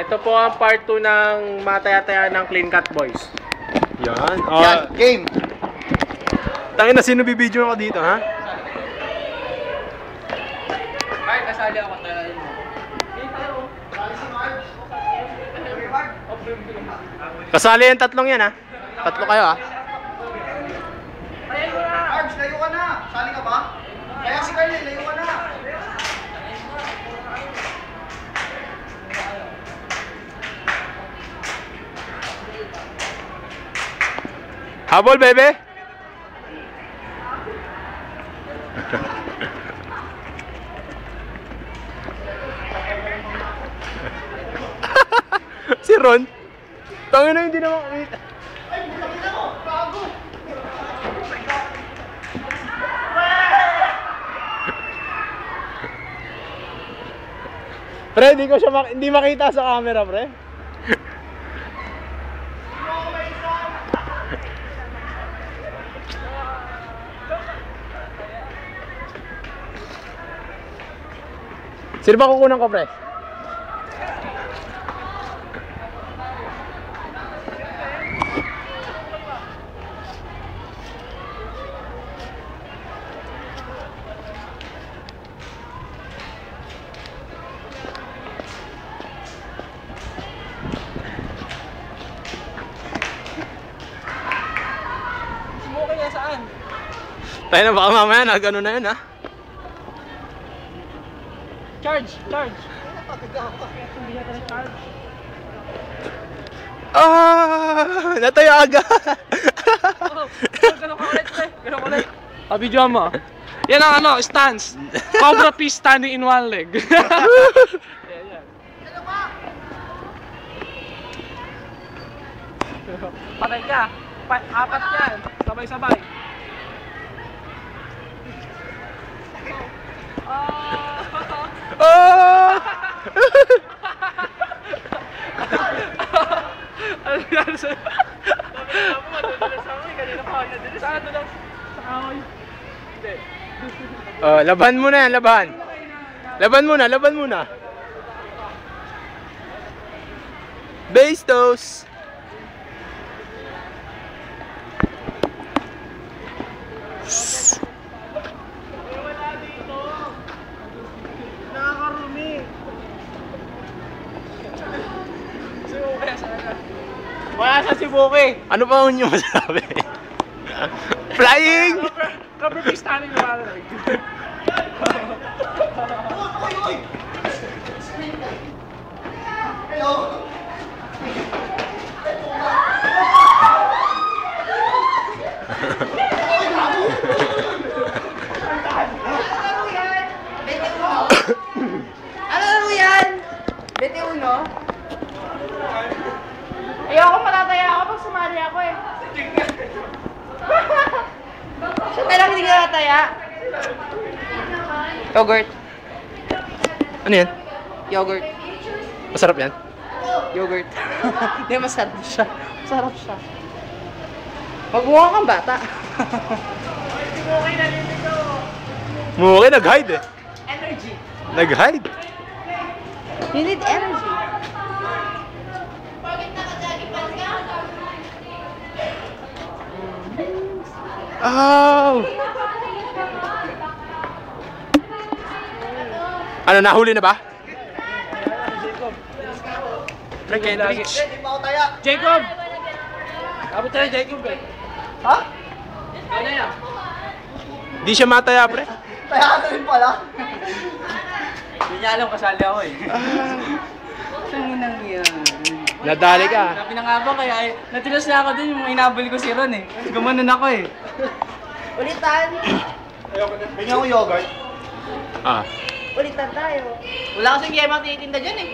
ito po ang part 2 ng mataya-taya ng Clean Cut Boys. Yan. Oh, Yan, game. Tangin na sino bibidyo ako dito, ha? Kahit kasali ako mo. Kasali yung tatlong yan, ha? Tatlo kayo, ha? Arms, layo ka na. Sali ka ba? Kaya si Carly, layo ka na. Habol, bebe! si Ron? Tangin na hindi na makakita. Pre, hindi ko siya mak- hindi makita sa camera, pre. Sino ba kukunan ko, pre? Tayo na baka mamaya na gano'n na yun, ha? Charge! Charge! Ah! Natayo agad! Ganun ka ulit, pre. Ganun ulit. Pabidyo mo. Yan ang ano, stance. Cobra P standing in one leg. yan, yan. Patay ka. Pa apat yan. Sabay-sabay. Oh! oh! Ano yan sa... Saan doon sa kahoy? Hindi. oh, laban muna yan, laban. Laban muna, laban muna. Base toast. Wala sa si Buki. Ano pa ang yung masabi? Flying! Cover P standing in one leg. Hello. Ano yan? 21? Ayoko matataya ako pag sumali ako eh. Siya talagang hindi ka nataya. Yogurt. Ano yan? Yogurt. Masarap yan? Yogurt. Hindi, masarap siya. Masarap siya. Magmukha kang bata. Buki nag-hide eh. Energy. Nag-hide. You need energy. Oh! Ano, nahuli na ba? Track and reach. Jacob! Abot tayo, Jacob eh. Ha? Ano yan? Di siya mataya, pre. Taya ka rin pala. Hindi niya alam kasali ako eh. Tanginang yan. Nadali ka. Sabi na nga ba kaya eh, natilas na ako din yung inabol ko si Ron eh. Gumanon ako eh. Ulitan. Bigyan ko yogurt. Ah. Ulitan tayo. Wala kasing yema tinitinda dyan eh.